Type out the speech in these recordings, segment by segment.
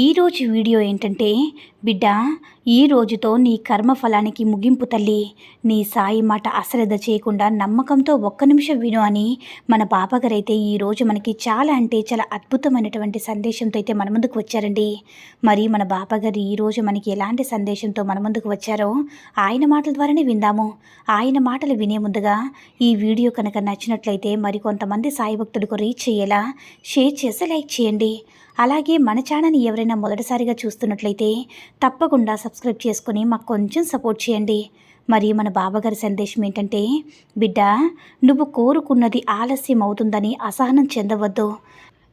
ఈరోజు వీడియో ఏంటంటే బిడ్డ ఈ రోజుతో నీ కర్మఫలానికి ముగింపు తల్లి. నీ సాయి మాట అశ్రద్ధ చేయకుండా నమ్మకంతో ఒక్క నిమిషం విను అని మన బాబాగారైతే ఈరోజు మనకి చాలా అంటే చాలా అద్భుతమైనటువంటి సందేశంతో అయితే మన ముందుకు వచ్చారండి. మరి మన బాబాగారు ఈరోజు మనకి ఎలాంటి సందేశంతో మన ముందుకు వచ్చారో ఆయన మాటల ద్వారానే విందాము. ఆయన మాటలు వినే ముందుగా ఈ వీడియో కనుక నచ్చినట్లయితే మరి కొంతమంది సాయి భక్తులకు రీచ్ అయ్యేలా షేర్ చేసి లైక్ చేయండి. అలాగే మన ఛానల్ని ఎవరైనా మొదటిసారిగా చూస్తున్నట్లయితే తప్పకుండా సబ్స్క్రైబ్ చేసుకుని మాకు కొంచెం సపోర్ట్ చేయండి. మరి మన బాబాగారి సందేశం ఏంటంటే బిడ్డ నువ్వు కోరుకున్నది ఆలస్యం అవుతుందని అసహనం చెందవద్దు.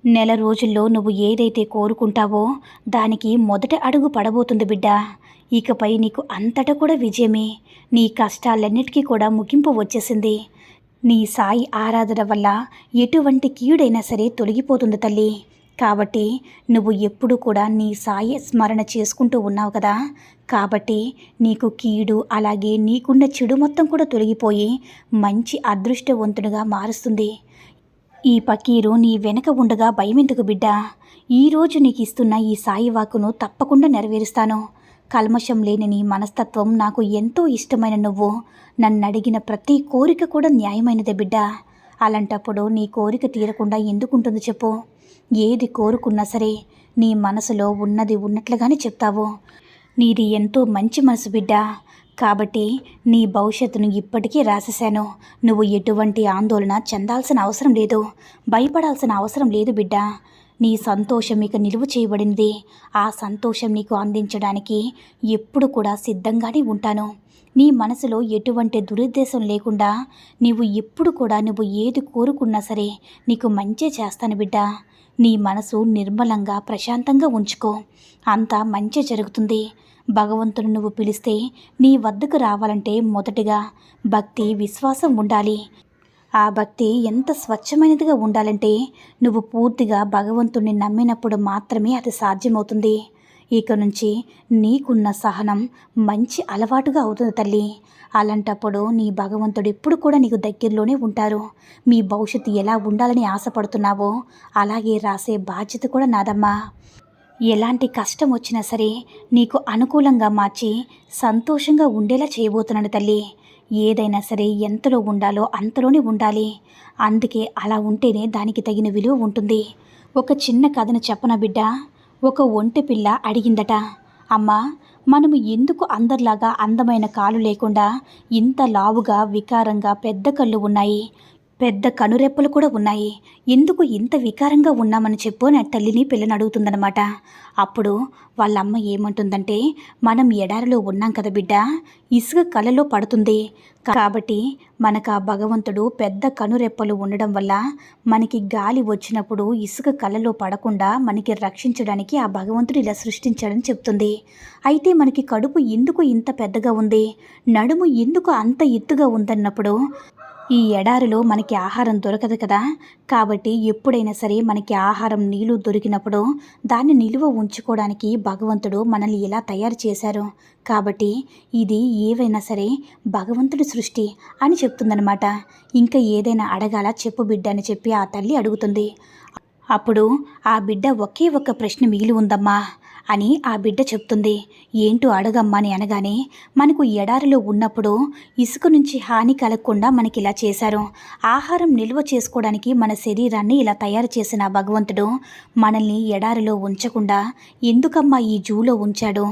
నెల రోజుల్లో నువ్వు ఏదైతే కోరుకుంటావో దానికి మొదటి అడుగు పడబోతుంది బిడ్డ. ఇకపై నీకు అంతటా కూడా విజయమే. నీ కష్టాలన్నిటికీ కూడా ముగింపు వచ్చేసింది. నీ సాయి ఆరాధన వల్ల ఎటువంటి కీడైనా సరే తొలగిపోతుంది తల్లి. కాబట్టి నువ్వు ఎప్పుడు కూడా నీ సాయి స్మరణ చేసుకుంటూ ఉన్నావు కదా? కాబట్టి నీకు కీడు అలాగే నీకున్న చెడు మొత్తం కూడా తొలగిపోయి మంచి అదృష్టవంతునిగా మారుస్తుంది. ఈ పకీరు నీ వెనక ఉండగా భయమెందుకు బిడ్డ? ఈరోజు నీకు ఇస్తున్న ఈ సాయి వాకును తప్పకుండా నెరవేరుస్తాను. కల్మషం లేని నీ మనస్తత్వం నాకు ఎంతో ఇష్టమైన నువ్వు. నన్ను అడిగిన ప్రతి కోరిక కూడా న్యాయమైనదే బిడ్డ. అలాంటప్పుడు నీ కోరిక తీరకుండా ఎందుకుంటుంది చెప్పు. ఏది కోరుకున్నా సరే నీ మనసులో ఉన్నది ఉన్నట్లుగానే చెప్తావు. నీది ఎంతో మంచి మనసు బిడ్డ. కాబట్టి నీ భవిష్యత్తును ఇప్పటికీ రాసేశాను. నువ్వు ఎటువంటి ఆందోళన చెందాల్సిన అవసరం లేదు. భయపడాల్సిన అవసరం లేదు బిడ్డ. నీ సంతోషం ఇక నిలువ చేయబడింది ఆ సంతోషం నీకు అందించడానికి ఎప్పుడు కూడా సిద్ధంగానే ఉంటాను. నీ మనసులో ఎటువంటి దురుద్దేశం లేకుండా నీవు ఎప్పుడు కూడా నువ్వు ఏది కోరుకున్నా సరే నీకు మంచే చేస్తాను బిడ్డ. నీ మనసు నిర్మలంగా ప్రశాంతంగా ఉంచుకో. అంతా మంచి జరుగుతుంది. భగవంతుని నువ్వు పిలిస్తే నీ వద్దకు రావాలంటే మొదటిగా భక్తి విశ్వాసం ఉండాలి. ఆ భక్తి ఎంత స్వచ్ఛమైనదిగా ఉండాలంటే నువ్వు పూర్తిగా భగవంతుణ్ణి నమ్మినప్పుడు మాత్రమే అది సాధ్యమవుతుంది. ఇక నుంచి నీకున్న సహనం మంచి అలవాటుగా అవుతుంది తల్లి. అలాంటప్పుడు నీ భగవంతుడు ఎప్పుడు కూడా నీకు దగ్గరలోనే ఉంటారు. మీ భవిష్యత్తు ఎలా ఉండాలని ఆశపడుతున్నావో అలాగే రాసే బాధ్యత కూడా నాదమ్మా. ఎలాంటి కష్టం వచ్చినా సరే నీకు అనుకూలంగా మార్చి సంతోషంగా ఉండేలా చేయబోతున్నాను తల్లి. ఏదైనా సరే ఎంతలో ఉండాలో అంతలోనే ఉండాలి. అందుకే అలా ఉంటేనే దానికి తగిన విలువ ఉంటుంది. ఒక చిన్న కథను చెప్పన బిడ్డ? ఒక ఒంటె పిల్ల అడిగిందట. అమ్మా మనము ఎందుకు అందరిలాగా అందమైన కాలు లేకుండా ఇంత లావుగా వికారంగా పెద్ద కళ్ళు ఉన్నాయి? పెద్ద కనురెప్పలు కూడా ఉన్నాయి. ఎందుకు ఇంత వికారంగా ఉన్నామని చెప్పు నా తల్లిని పిల్లని అడుగుతుందనమాట అప్పుడు వాళ్ళమ్మ ఏమంటుందంటే మనం ఎడారిలో ఉన్నాం కదా బిడ్డ ఇసుక కలలో పడుతుంది. కాబట్టి మనకు ఆ భగవంతుడు పెద్ద కనురెప్పలు ఉండడం వల్ల మనకి గాలి వచ్చినప్పుడు ఇసుక కళలో పడకుండా మనకి రక్షించడానికి ఆ భగవంతుడు ఇలా సృష్టించాడని చెప్తుంది. అయితే మనకి కడుపు ఎందుకు ఇంత పెద్దగా ఉంది? నడుము ఎందుకు అంత ఎత్తుగా ఉందన్నప్పుడు ఈ ఎడారిలో మనకి ఆహారం దొరకదు కదా. కాబట్టి ఎప్పుడైనా సరే మనకి ఆహారం నీళ్ళు దొరికినప్పుడు దాన్ని నిలువ ఉంచుకోవడానికి భగవంతుడు మనల్ని ఎలా తయారు చేశారు. కాబట్టి ఇది ఏవైనా సరే భగవంతుడి సృష్టి అని చెప్తుందనమాట ఇంకా ఏదైనా అడగాల చెప్పు బిడ్డ అని చెప్పి ఆ తల్లి అడుగుతుంది. అప్పుడు ఆ బిడ్డ ఒకే ఒక్క ప్రశ్న మిగిలి ఉందమ్మా. అని ఆ బిడ్డ చెప్తుంది. ఏంటో అడగమ్మా అని అనగానే మనకు ఎడారిలో ఉన్నప్పుడు ఇసుక నుంచి హాని కలగకుండా మనకి ఇలా చేశారు. ఆహారం నిల్వ చేసుకోవడానికి మన శరీరాన్ని ఇలా తయారు చేసిన భగవంతుడు మనల్ని ఎడారిలో ఉంచకుండా ఎందుకమ్మా ఈ జూలో ఉంచాడు?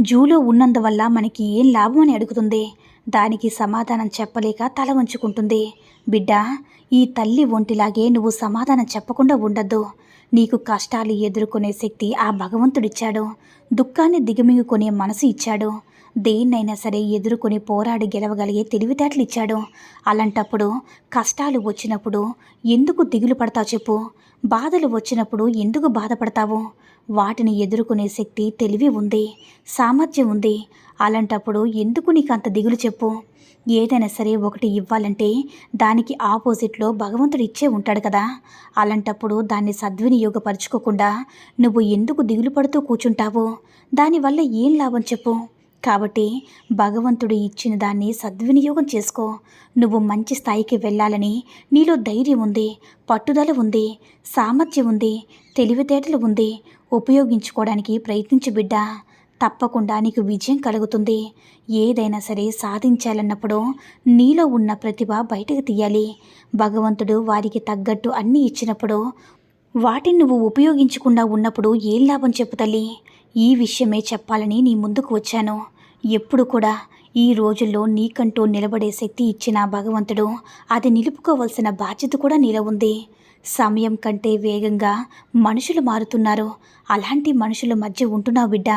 జూలో ఉన్నందువల్ల మనకి ఏం లాభం అని అడుగుతుంది. దానికి సమాధానం చెప్పలేక తల వంచుకుంటుంది. బిడ్డ ఈ తల్లి ఒంటిలాగే నువ్వు సమాధానం చెప్పకుండా ఉండద్దు. నీకు కష్టాలు ఎదుర్కొనే శక్తి ఆ భగవంతుడిచ్చాడు. దుఃఖాన్ని దిగమింగుకునే మనసు ఇచ్చాడు. దేన్నైనా సరే ఎదుర్కొని పోరాడి గెలవగలిగే తెలివితేటలు ఇచ్చాడు అలాంటప్పుడు కష్టాలు వచ్చినప్పుడు ఎందుకు దిగులు పడతావు చెప్పు? బాధలు వచ్చినప్పుడు ఎందుకు బాధపడతావు? వాటిని ఎదుర్కొనే శక్తి తెలివి ఉంది సామర్థ్యం ఉంది. అలాంటప్పుడు ఎందుకు నీకు అంత దిగులు చెప్పు? ఏదైనా సరే ఒకటి ఇవ్వాలంటే దానికి ఆపోజిట్లో భగవంతుడు ఇచ్చే ఉంటాడు కదా. అలాంటప్పుడు దాన్ని సద్వినియోగపరుచుకోకుండా నువ్వు ఎందుకు దిగులు పడుతూ కూర్చుంటావు? దానివల్ల ఏం లాభం చెప్పు? కాబట్టి భగవంతుడు ఇచ్చిన దాన్ని సద్వినియోగం చేసుకో. నువ్వు మంచి స్థాయికి వెళ్ళాలని నీలో ధైర్యం ఉంది పట్టుదల ఉంది సామర్థ్యం ఉంది తెలివితేటలు ఉంది. ఉపయోగించుకోవడానికి ప్రయత్నించు బిడ్డ. తప్పకుండా నీకు విజయం కలుగుతుంది. ఏదైనా సరే సాధించాలన్నప్పుడు నీలో ఉన్న ప్రతిభ బయటకు తీయాలి. భగవంతుడు వారికి తగ్గట్టు అన్నీ ఇచ్చినప్పుడు వాటిని నువ్వు ఉపయోగించకుండా ఉన్నప్పుడు ఏం లాభం చెప్పు తల్లి? ఈ విషయమే చెప్పాలని నీ ముందుకు వచ్చాను. ఎప్పుడు కూడా ఈ రోజుల్లో నీకంటూ నిలబడే శక్తి ఇచ్చిన భగవంతుడు అది నిలుపుకోవలసిన బాధ్యత కూడా నీలో ఉంది. సమయం కంటే వేగంగా మనుషులు మారుతున్నారు. అలాంటి మనుషుల మధ్య ఉంటున్నావు బిడ్డ.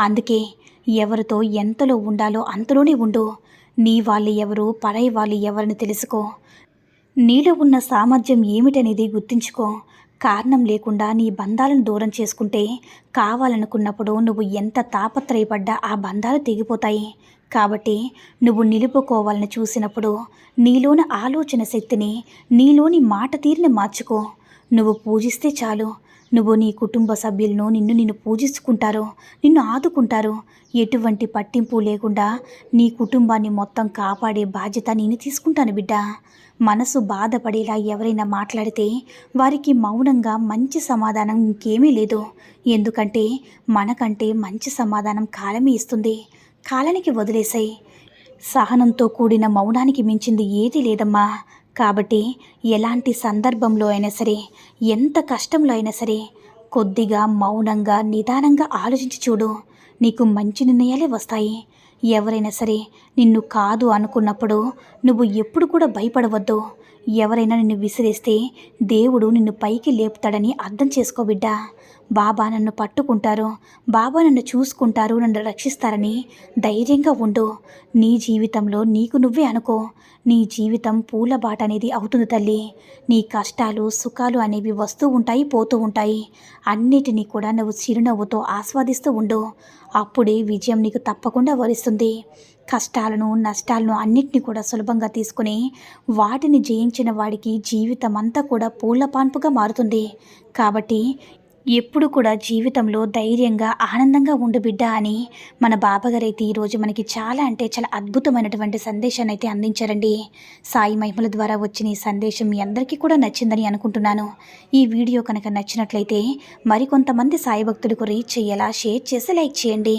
అందుకే ఎవరితో ఎంతలో ఉండాలో అంతలోనే ఉండు. నీ వాళ్ళు ఎవరు పరాయి వాళ్ళు ఎవరిని తెలుసుకో. నీలో ఉన్న సామర్థ్యం ఏమిటనేది గుర్తించుకో. కారణం లేకుండా నీ బంధాలను దూరం చేసుకుంటే కావాలనుకున్నప్పుడు నువ్వు ఎంత తాపత్రయపడ్డా ఆ బంధాలు తెగిపోతాయి. కాబట్టి నువ్వు నిలుపుకోవాలని చూసినప్పుడు నీలోని ఆలోచన శక్తిని నీలోని మాట తీరుని మార్చుకో. నువ్వు పూజిస్తే చాలు నువ్వు నీ కుటుంబ సభ్యులను నిన్ను నిన్ను పూజించుకుంటారు నిన్ను ఆదుకుంటారు ఎటువంటి పట్టింపు లేకుండా నీ కుటుంబాన్ని మొత్తం కాపాడే బాధ్యత నేను తీసుకుంటాను బిడ్డ. మనసు బాధపడేలా ఎవరైనా మాట్లాడితే వారికి మౌనంగా మంచి సమాధానం ఇంకేమీ లేదు. ఎందుకంటే మనకంటే మంచి సమాధానం కాలమే ఇస్తుంది. కాలానికి వదిలేసాయి. సహనంతో కూడిన మౌనానికి మించింది ఏది లేదమ్మా. కాబట్టి ఎలాంటి సందర్భంలో అయినా సరే ఎంత కష్టంలో అయినా సరే కొద్దిగా మౌనంగా నిదానంగా ఆలోచించి చూడు. నీకు మంచి నిర్ణయాలే వస్తాయి. ఎవరైనా సరే నిన్ను కాదు అనుకున్నప్పుడు నువ్వు ఎప్పుడు కూడా భయపడవద్దు. ఎవరైనా నిన్ను విసిరేస్తే దేవుడు నిన్ను పైకి లేపుతాడని అర్థం చేసుకో బిడ్డ. బాబా నన్ను పట్టుకుంటారు బాబా నన్ను చూసుకుంటారు నన్ను రక్షిస్తారని ధైర్యంగా ఉండు. నీ జీవితంలో నీకు నువ్వే అనుకో. నీ జీవితం పూల బాట అనేది అవుతుంది తల్లి. నీ కష్టాలు సుఖాలు అనేవి వస్తూ ఉంటాయి పోతూ ఉంటాయి. అన్నిటినీ కూడా నువ్వు చిరునవ్వుతో ఆస్వాదిస్తూ ఉండు. అప్పుడే విజయం నీకు తప్పకుండా వరిస్తుంది. కష్టాలను నష్టాలను అన్నిటిని కూడా సులభంగా తీసుకుని వాటిని జయించిన వాడికి జీవితం అంతా కూడా పూలపాన్పుగా మారుతుంది. కాబట్టి ఎప్పుడు కూడా జీవితంలో ధైర్యంగా ఆనందంగా ఉండు బిడ్డ అని మన బాబాగారు అయితే ఈరోజు మనకి చాలా అంటే చాలా అద్భుతమైనటువంటి సందేశాన్ని అయితే అందించారండి. సాయి మహిమల ద్వారా వచ్చిన ఈ సందేశం మీ అందరికీ కూడా నచ్చిందని అనుకుంటున్నాను. ఈ వీడియో కనుక నచ్చినట్లయితే మరికొంతమంది సాయి భక్తులకు రీచ్ అయ్యేలా షేర్ చేసి లైక్ చేయండి.